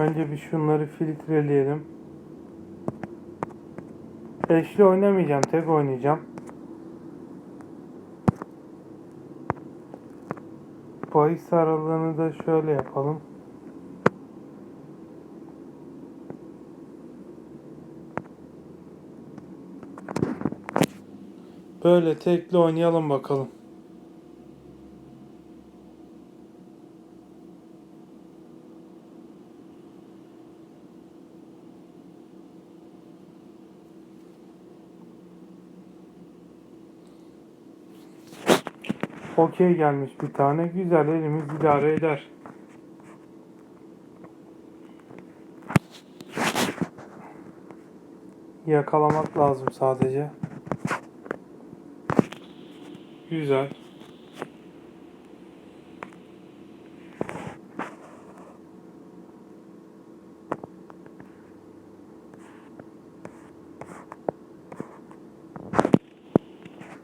Önce bir şunları filtreleyelim. Eşli oynamayacağım, tek oynayacağım. Bahis aralığını da şöyle yapalım. Böyle tekli oynayalım bakalım. Okey gelmiş bir tane. Güzel elimiz idare eder. Yakalamak lazım sadece. Güzel.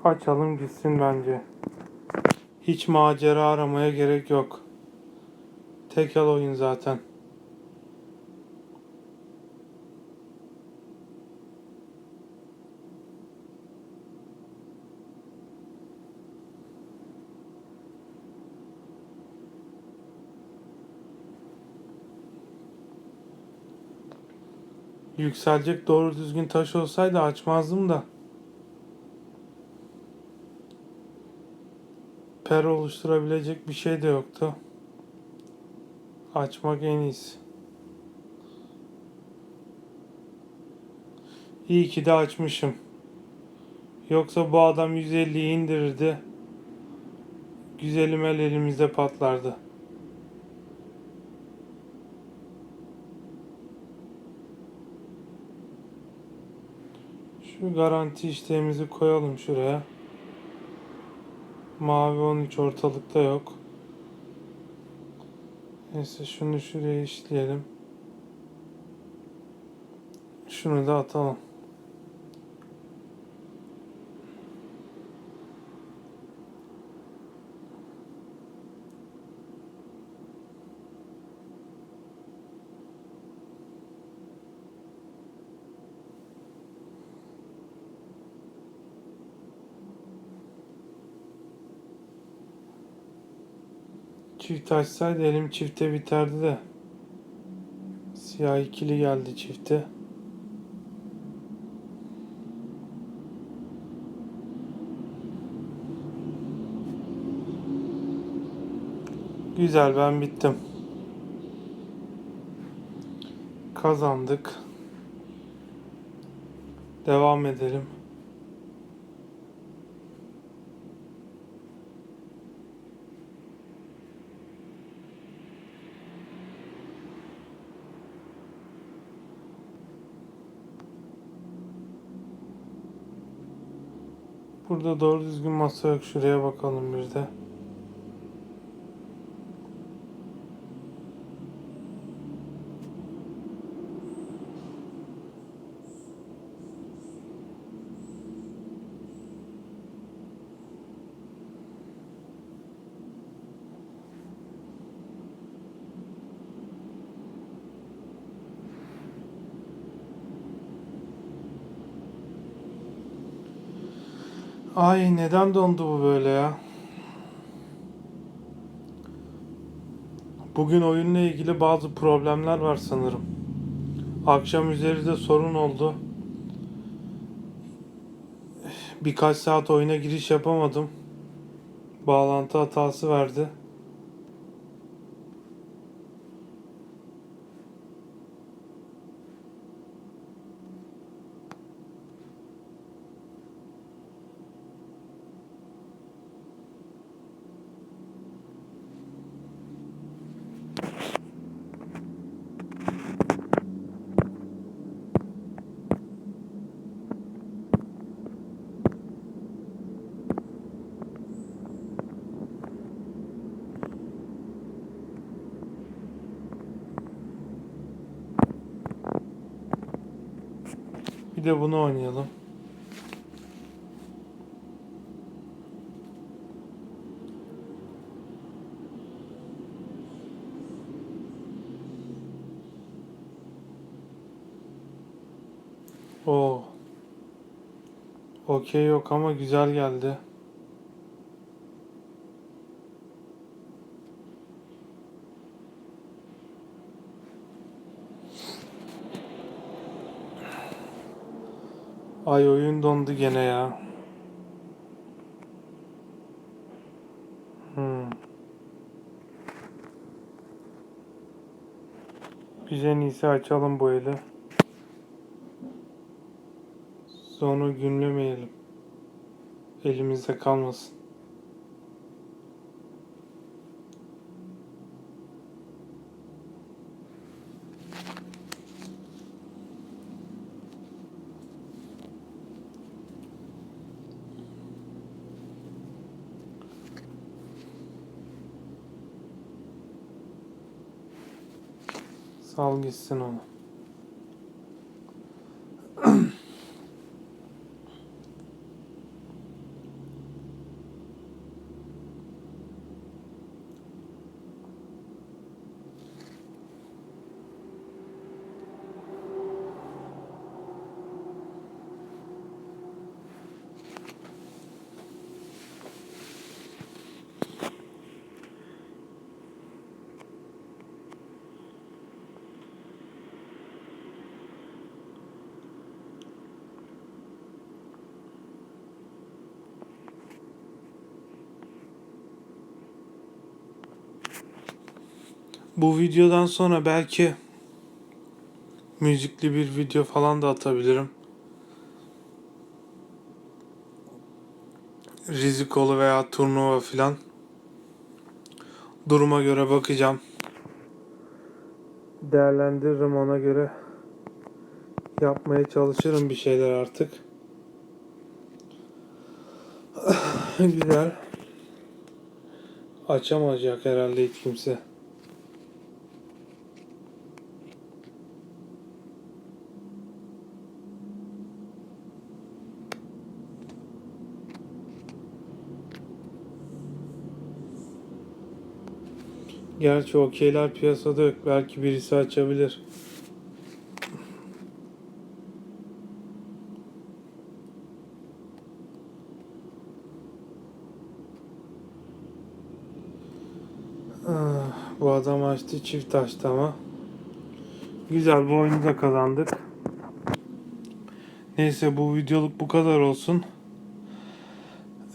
Açalım gitsin bence. Hiç macera aramaya gerek yok. Tekel oyun zaten. Yükselecek doğru düzgün taş olsaydı açmazdım da. Per oluşturabilecek bir şey de yoktu. Açmak en iyisi. İyi ki de açmışım. Yoksa bu adam 150'yi indirirdi. Güzelim el elimizde patlardı. Şu garanti işlemimizi koyalım şuraya. Mavi 13 ortalıkta yok. Neyse şunu şuraya işleyelim. Şunu da atalım. Çift açsaydı elim çifte biterdi de. Siyah ikili geldi çifte. Güzel ben bittim. Kazandık. Devam edelim. Burada doğru düzgün masa yok. Şuraya bakalım bir de. Ay neden dondu bu böyle ya? Bugün oyunla ilgili bazı problemler var sanırım. Akşam üzeri de sorun oldu. Birkaç saat oyuna giriş yapamadım. Bağlantı hatası verdi. Bir de bunu oynayalım. Oo. Okey yok ama güzel geldi. Ay oyun dondu gene ya. Hmm. Biz en iyisi açalım bu eli. Sonra günlemeyelim. Elimizde kalmasın. Sal gitsin onu. Bu videodan sonra belki müzikli bir video falan da atabilirim. Rizikolu veya turnuva filan. Duruma göre bakacağım. Değerlendiririm ona göre. Yapmaya çalışırım bir şeyler artık. Güzel. Açamayacak herhalde hiç kimse. Gerçi okeyler piyasada yok. Belki birisi açabilir. Ah, Bu adam açtı çift açtı ama. Güzel bu oyunu da kazandık. Neyse bu videoluk bu kadar olsun.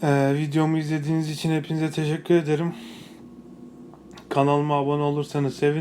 Ee, videomu izlediğiniz için hepinize teşekkür ederim. Kanalıma abone olursanız sevinirim.